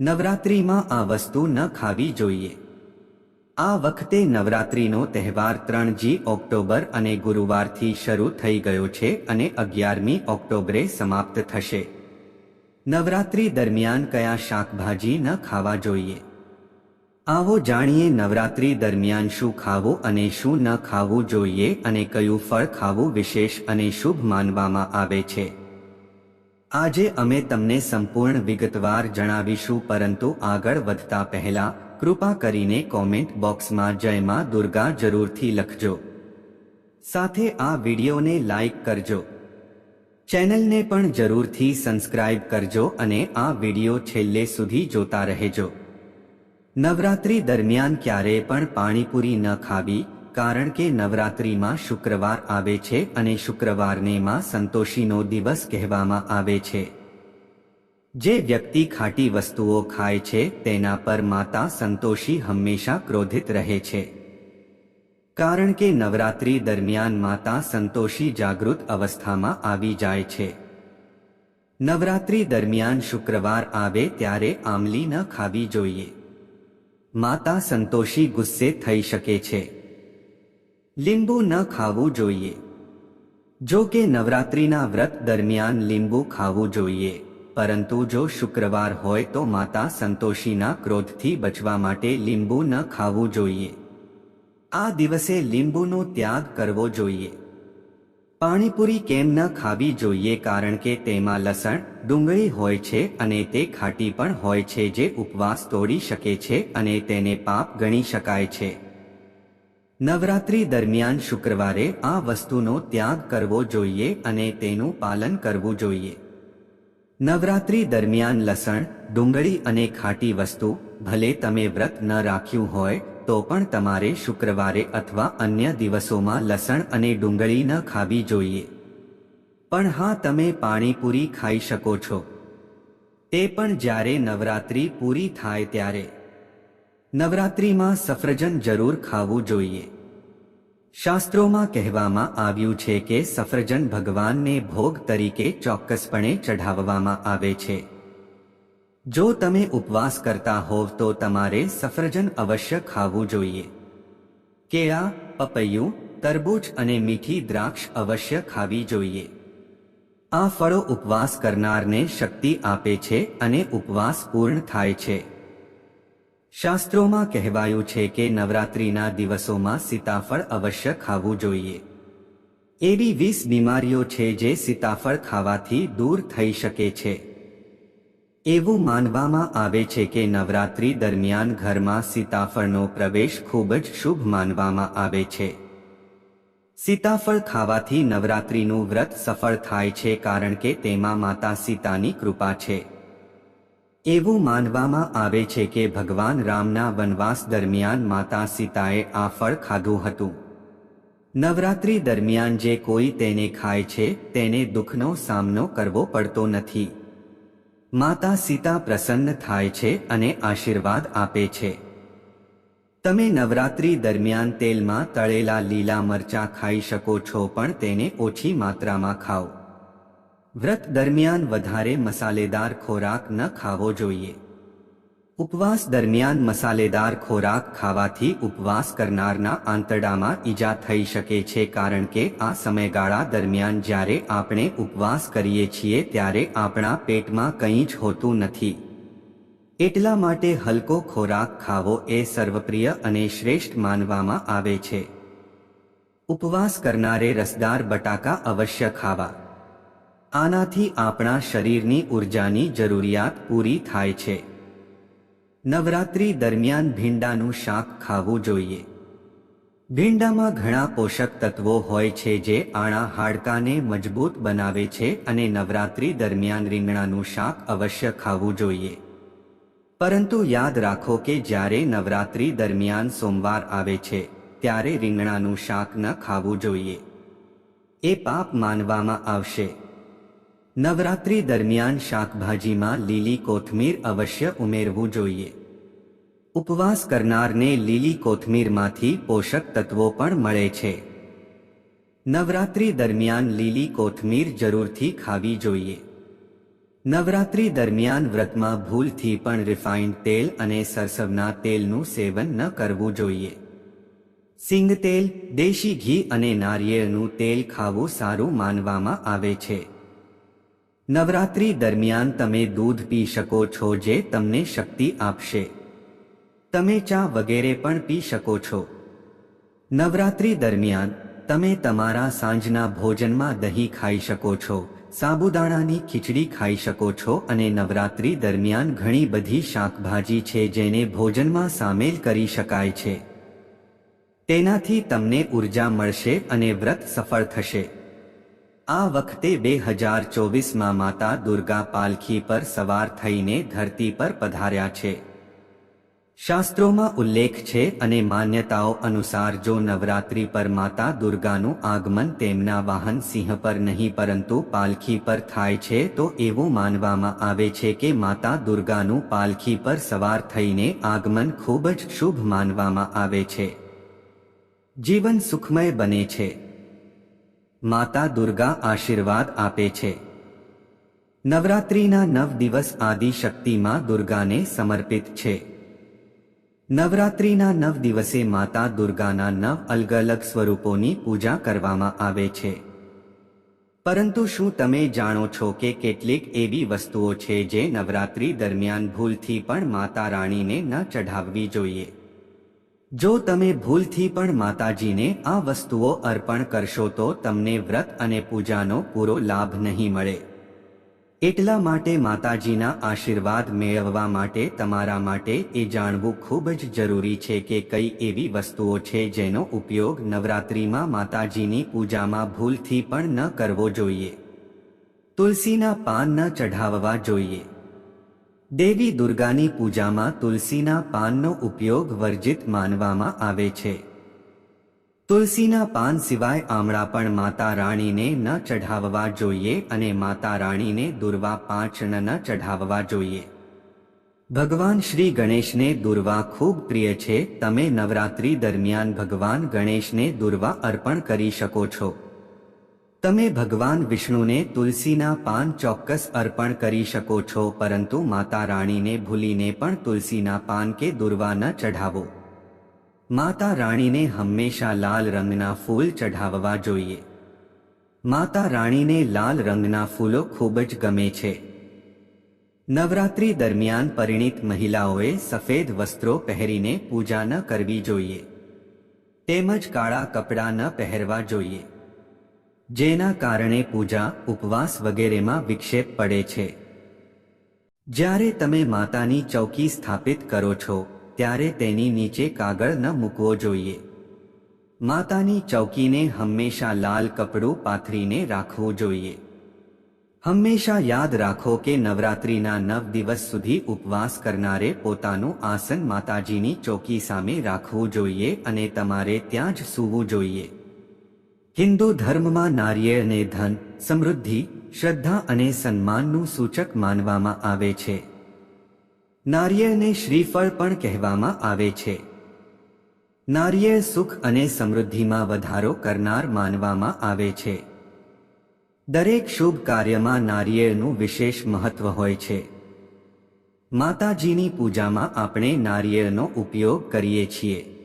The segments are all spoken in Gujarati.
નવરાત્રિમાં આ વસ્તુ ન ખાવી જોઈએ. આ વખતે નવરાત્રિનો તહેવાર ત્રણ જી ઓક્ટોબર અને ગુરુવારથી શરૂ થઈ ગયો છે અને અગિયારમી ઓક્ટોબરે સમાપ્ત થશે. નવરાત્રિ દરમિયાન કયા શાકભાજી ન ખાવા જોઈએ? આવો જાણીએ નવરાત્રિ દરમિયાન શું ખાવું અને શું ન ખાવું જોઈએ અને કયું ફળ ખાવું વિશેષ અને શુભ માનવામાં આવે છે. આજે અમે તમને સંપૂર્ણ વિગતવાર જણાવીશું, પરંતુ આગળ વધતા પહેલા કૃપા કરીને કોમેન્ટ બોક્સમાં જય માં દુર્ગા જરૂરથી લખજો. સાથે આ વિડીયોને લાઈક કરજો. ચેનલને પણ જરૂરથી સબસ્ક્રાઇબ કરજો અને આ વીડિયો છેલ્લે સુધી જોતા રહેજો. નવરાત્રી દરમિયાન ક્યારેય પણ પાણીપુરી ન ખાવી કારણ કે નવરાત્રિમાં શુક્રવાર આવે છે અને શુક્રવારને માં સંતોષીનો દિવસ કહેવામાં આવે છે. જે વ્યક્તિ ખાટી વસ્તુઓ ખાય છે, તેના પર માતા સંતોષી હંમેશા ક્રોધિત રહે છે. કારણ કે નવરાત્રી દરમિયાન માતા સંતોષી જાગૃત અવસ્થામાં આવી જાય છે. નવરાત્રી દરમિયાન શુક્રવાર આવે ત્યારે આમલી ન ખાવી જોઈએ. માતા સંતોષી ગુસ્સે થઈ શકે છે. લીંબુ ન ખાવું જોઈએ. જો કે નવરાત્રિના વ્રત દરમિયાન લીંબુ ખાવું જોઈએ. પરંતુ જો શુક્રવાર હોય તો માતા સંતોષીના ક્રોધથી બચવા માટે લીંબુ ન ખાવું જોઈએ. આ દિવસે લીંબુનો ત્યાગ કરવો જોઈએ. પાણીપુરી કેમ ન ખાવી જોઈએ કારણ કે તેમાં લસણ, ડુંગળી હોય છે અને તે ખાટી પણ હોય છે જે ઉપવાસ તોડી શકે છે અને તેને પાપ ગણી શકાય છે. નવરાત્રી દરમિયાન શુક્રવારે આ વસ્તુનો ત્યાગ કરવો જોઈએ અને તેનું પાલન કરવું જોઈએ. નવરાત્રી દરમિયાન લસણ, ડુંગળી અને ખાટી વસ્તુ, ભલે તમે વ્રત ન રાખ્યું હોય, તો પણ તમારે શુક્રવારે અથવા અન્ય દિવસોમાં લસણ અને ડુંગળી ન ખાવી જોઈએ. પણ હા, તમે પાણીપુરી ખાઈ શકો છો. તે પણ જ્યારે નવરાત્રી પૂરી થાય ત્યારે. નવરાત્રીમાં સફરજન જરૂર ખાવું જોઈએ. શાસ્ત્રોમાં કહેવામાં આવ્યું છે કે સફરજન ભગવાનને ભોગ તરીકે ચોક્કસપણે ચઢાવવામાં આવે છે. જો તમે ઉપવાસ કરતા હોવ તો તમારે સફરજન અવશ્ય ખાવું જોઈએ. કેળા, પપૈયું, તરબૂચ અને મીઠી દ્રાક્ષ અવશ્ય ખાવી જોઈએ. આ ફળો ઉપવાસ કરનારને શક્તિ આપે છે અને ઉપવાસ પૂર્ણ થાય છે. શાસ્ત્રોમાં કહેવાયું છે કે નવરાત્રિના દિવસોમાં સીતાફળ અવશ્ય ખાવું જોઈએ. એવી વીસ બીમારીઓ છે જે સીતાફળ ખાવાથી દૂર થઈ શકે છે. એવું માનવામાં આવે છે કે નવરાત્રિ દરમિયાન ઘરમાં સીતાફળનો પ્રવેશ ખૂબ જ શુભ માનવામાં આવે છે. સીતાફળ ખાવાથી નવરાત્રિનું વ્રત સફળ થાય છે કારણ કે તેમાં માતા સીતાની કૃપા છે. એવું માનવામાં આવે છે કે ભગવાન રામના વનવાસ દરમિયાન માતા સીતાએ આ ફળ ખાધું હતું. નવરાત્રી દરમિયાન જે કોઈ તેને ખાય છે, તેને દુઃખનો સામનો કરવો પડતો નથી. માતા સીતા પ્રસન્ન થાય છે અને આશીર્વાદ આપે છે. તમે નવરાત્રી દરમિયાન તેલમાં તળેલા લીલા મરચાં ખાઈ શકો છો પણ તેને ઓછી માત્રામાં ખાઓ. વ્રત દરમિયાન વધારે મસાલેદાર ખોરાક ન ખાવો જોઈએ. ઉપવાસ દરમિયાન મસાલેદાર ખોરાક ખાવાથી ઉપવાસ કરનારના આંતરડામાં ઈજા થઈ શકે છે કારણ કે આ સમયગાળા દરમિયાન જ્યારે આપણે ઉપવાસ કરીએ છીએ ત્યારે આપણા પેટમાં કંઈ જ હોતું નથી. એટલા માટે હલકો ખોરાક ખાવો એ સર્વપ્રિય અને શ્રેષ્ઠ માનવામાં આવે છે. ઉપવાસ કરનારે રસદાર બટાકા અવશ્ય ખાવા. આનાથી આપણા શરીરની ઉર્જાની જરૂરિયાત પૂરી થાય છે. નવરાત્રી દરમિયાન ભીંડાનું શાક ખાવું જોઈએ. ભીંડામાં ઘણા પોષક તત્વો હોય છે જે આણા હાડકાને મજબૂત બનાવે છે અને નવરાત્રી દરમિયાન રીંગણાનું શાક અવશ્ય ખાવું જોઈએ. પરંતુ યાદ રાખો કે જ્યારે નવરાત્રી દરમિયાન સોમવાર આવે છે, ત્યારે રીંગણાનું શાક ન ખાવું જોઈએ. એ પાપ માનવામાં આવશે. નવરાત્રી દરમિયાન શાકભાજીમાં લીલી કોથમીર અવશ્ય ઉમેરવું જોઈએ. ઉપવાસ કરનારને લીલી કોથમીરમાંથી પોષક તત્વો પણ મળે છે. નવરાત્રી દરમિયાન લીલી કોથમીર જરૂરથી ખાવી જોઈએ. નવરાત્રી દરમિયાન વ્રતમાં ભૂલથી પણ રિફાઇન્ડ તેલ અને સરસવના તેલનું સેવન ન કરવું જોઈએ. સિંગ તેલ દેશી ઘી અને નારિયેળનું તેલ ખાવું સારું માનવામાં આવે છે. નવરાત્રી દરમિયાન તમે દૂધ પી શકો છો જે તમને શક્તિ આપશે. તમે ચા વગેરે પણ પી શકો છો. નવરાત્રી દરમિયાન, તમે તમારા સાંજના ભોજનમાં દહીં ખાઈ શકો છો, સાબુદાણાની ખીચડી ખાઈ શકો છો અને નવરાત્રી દરમિયાન ઘણી બધી શાકભાજી છે જેને ભોજનમાં સામેલ કરી શકાય છે. તેનાથી તમને ઊર્જા મળશે અને વ્રત સફળ થશે. આ વખતે બે હજાર ચોવીસમાં માતા દુર્ગા પાલખી પર સવાર થઈને ધરતી પર પધાર્યા છે. શાસ્ત્રોમાં ઉલ્લેખ છે અને માન્યતાઓ અનુસાર જો નવરાત્રી પર માતા દુર્ગાનું આગમન તેમના વાહન સિંહ પર નહીં પરંતુ પાલખી પર થાય છે તો એવું માનવામાં આવે છે કે માતા દુર્ગાનું પાલખી પર સવાર થઈને આગમન ખૂબ જ શુભ માનવામાં આવે છે. જીવન સુખમય બને છે. માતા દુર્ગા આશીર્વાદ આપે છે. નવરાત્રિના નવ દિવસ આદિ શક્તિમાં દુર્ગાને સમર્પિત છે. નવરાત્રિના નવ દિવસે માતા દુર્ગાના નવ અલગ અલગ સ્વરૂપોની પૂજા કરવામાં આવે છે. પરંતુ શું તમે જાણો છો કે કેટલીક એવી વસ્તુઓ છે જે નવરાત્રી દરમિયાન ભૂલથી પણ માતા રાણીને ન ચઢાવવી જોઈએ? જો તમે ભૂલથી પણ માતાજીને આ વસ્તુઓ અર્પણ કરશો તો તમને વ્રત અને પૂજાનો પૂરો લાભ નહીં મળે. એટલા માટે માતાજીના આશીર્વાદ મેળવવા માટે તમારા માટે એ જાણવું ખૂબ જ જરૂરી છે કે કઈ એવી વસ્તુઓ છે જેનો ઉપયોગ નવરાત્રિમાં માતાજીની પૂજામાં ભૂલથી પણ ન કરવો જોઈએ. તુલસીના પાન ન ચઢાવવા જોઈએ. દેવી દુર્ગાની પૂજામાં તુલસીના પાનનો ઉપયોગ વર્જિત માનવામાં આવે છે. તુલસીના પાન સિવાય આમળા પણ માતા રાણીને ન ચઢાવવા જોઈએ અને માતા રાણીને દુર્વા પાંચણ ન ચઢાવવા જોઈએ. ભગવાન શ્રી ગણેશને દુર્વા ખૂબ પ્રિય છે. તમે નવરાત્રી દરમિયાન ભગવાન ગણેશને દુર્વા અર્પણ કરી શકો છો. તમે ભગવાન વિષ્ણુને તુલસીના પાન ચોક્કસ અર્પણ કરી શકો છો, પરંતુ માતા રાણીને ભૂલીને પણ તુલસીના પાન કે દુર્વા ન ચઢાવો. માતા રાણીને હંમેશા લાલ રંગના ફૂલ ચઢાવવા જોઈએ. માતા રાણીને લાલ રંગના ફૂલો ખૂબ જ ગમે છે. નવરાત્રી દરમિયાન પરિણીત મહિલાઓએ સફેદ વસ્ત્રો પહેરીને પૂજા ન કરવી જોઈએ. તેમજ કાળા કપડાં ન પહેરવા જોઈએ. જેના કારણે પૂજા, ઉપવાસ વગેરેમાં વિક્ષેપ પડે છે. જ્યારે તમે માતાની ચૌકી સ્થાપિત કરો છો, ત્યારે તેની નીચે કાગળ ન મૂકવો જોઈએ. માતાની ચૌકીને હંમેશા લાલ કપડું પાથરીને રાખવું જોઈએ. હંમેશા યાદ રાખો કે નવરાત્રિના નવ દિવસ સુધી ઉપવાસ કરનારે પોતાનું આસન માતાજીની ચોકી સામે રાખવું જોઈએ અને તમારે ત્યાં જ સૂવું જોઈએ. હિન્દુ ધર્મમાં નારિયેળને ધન, સમૃદ્ધિ, શ્રદ્ધા અને સન્માનનું સૂચક માનવામાં આવે છે. નારિયેળને શ્રીફળ પણ કહેવામાં આવે છે. નારિયેળ સુખ અને સમૃદ્ધિમાં વધારો કરનાર માનવામાં આવે છે. દરેક શુભ કાર્યમાં નારિયેળનું વિશેષ મહત્વ હોય છે. માતાજીની પૂજામાં આપણે નારિયેળનો ઉપયોગ કરીએ છીએ.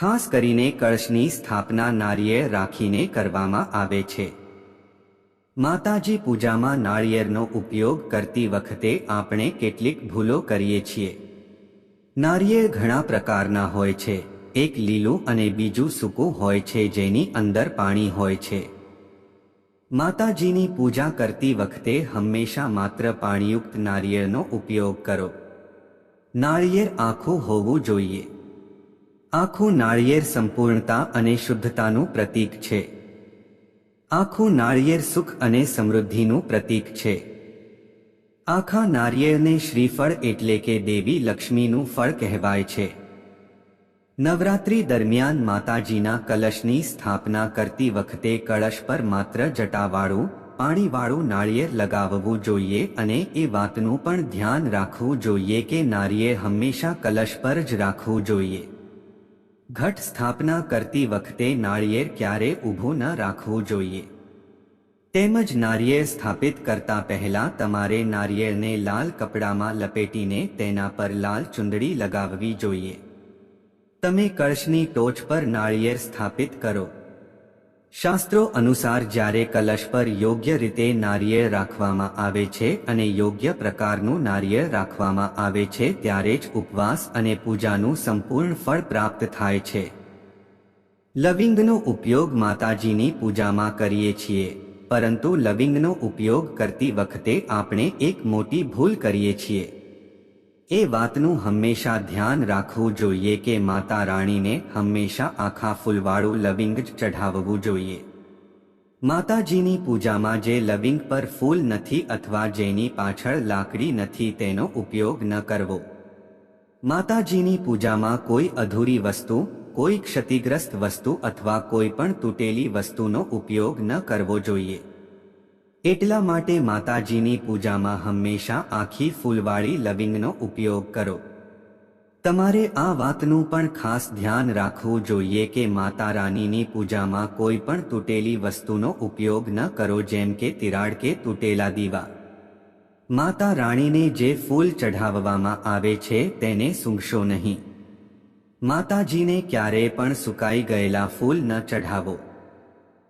ખાસ કરીને કળશની સ્થાપના નારિયેળ રાખીને કરવામાં આવે છે. માતાજી પૂજામાં નાળિયેરનો ઉપયોગ કરતી વખતે આપણે કેટલીક ભૂલો કરીએ છીએ. નારિયેળ ઘણા પ્રકારના હોય છે. એક લીલું અને બીજું સૂકું હોય છે જેની અંદર પાણી હોય છે. માતાજીની પૂજા કરતી વખતે હંમેશા માત્ર પાણીયુક્ત નારિયેળનો ઉપયોગ કરો. નાળિયેર આખું હોવું જોઈએ. આખું નાળિયેર સંપૂર્ણતા અને શુદ્ધતાનું પ્રતીક છે. આખું નાળિયેર સુખ અને સમૃદ્ધિનું પ્રતીક છે. આખા નારિયેળને શ્રીફળ એટલે કે દેવી લક્ષ્મીનું ફળ કહેવાય છે. નવરાત્રી દરમિયાન માતાજીના કલશની સ્થાપના કરતી વખતે કળશ પર માત્ર જટાવાળું, પાણીવાળું નાળિયેર લગાવવું જોઈએ અને એ વાતનું પણ ધ્યાન રાખવું જોઈએ કે નારિયેળ હંમેશા કલશ પર જ રાખવું જોઈએ. ઘટ સ્થાપના કરતી વખતે નાળિયેર ક્યારે ઊભું ન રાખવું જોઈએ? તેમજ નારિયેળ સ્થાપિત કરતા પહેલા તમારે નારિયેળને લાલ કપડામાં લપેટીને તેના પર લાલ ચુંદડી લગાવવી જોઈએ. તમે કળશની ટોચ પર નાળિયેર સ્થાપિત કરો. શાસ્ત્રો અનુસાર જ્યારે કલશ પર યોગ્ય રીતે નારિયેળ રાખવામાં આવે છે અને યોગ્ય પ્રકારનું નારિયેળ રાખવામાં આવે છે, ત્યારે જ ઉપવાસ અને પૂજાનું સંપૂર્ણ ફળ પ્રાપ્ત થાય છે. લવિંગનો ઉપયોગ માતાજીની પૂજામાં કરીએ છીએ, પરંતુ લવિંગનો ઉપયોગ કરતી વખતે આપણે એક મોટી ભૂલ કરીએ છીએ. એ વાતનું હંમેશા ધ્યાન રાખવું જોઈએ કે માતા રાણીને હંમેશા આખા ફૂલવાળું લવિંગ ચઢાવવું જોઈએ. માતાજીની પૂજામાં જે લવિંગ પર ફૂલ નથી અથવા જેની પાછળ લાકડી નથી તેનો ઉપયોગ ન કરવો. માતાજીની પૂજામાં કોઈ અધૂરી વસ્તુ, કોઈ ક્ષતિગ્રસ્ત વસ્તુ અથવા કોઈ પણ તૂટેલી વસ્તુનો ઉપયોગ ન કરવો જોઈએ. એટલા માટે માતાજીની પૂજામાં હંમેશા આખી ફૂલવાળી લવિંગનો ઉપયોગ કરો. તમારે આ વાતનું પણ ખાસ ધ્યાન રાખવું જોઈએ કે માતા રાનીની પૂજામાં કોઈ પણ તૂટેલી વસ્તુનો ઉપયોગ ન કરો જેમ કે તિરાડ કે તૂટેલા દીવા. માતા રાણીને જે ફૂલ ચઢાવવામાં આવે છે તેને સૂંઘશો નહીં. માતાજીને ક્યારેય પણ સુકાઈ ગયેલા ફૂલ ન ચઢાવો.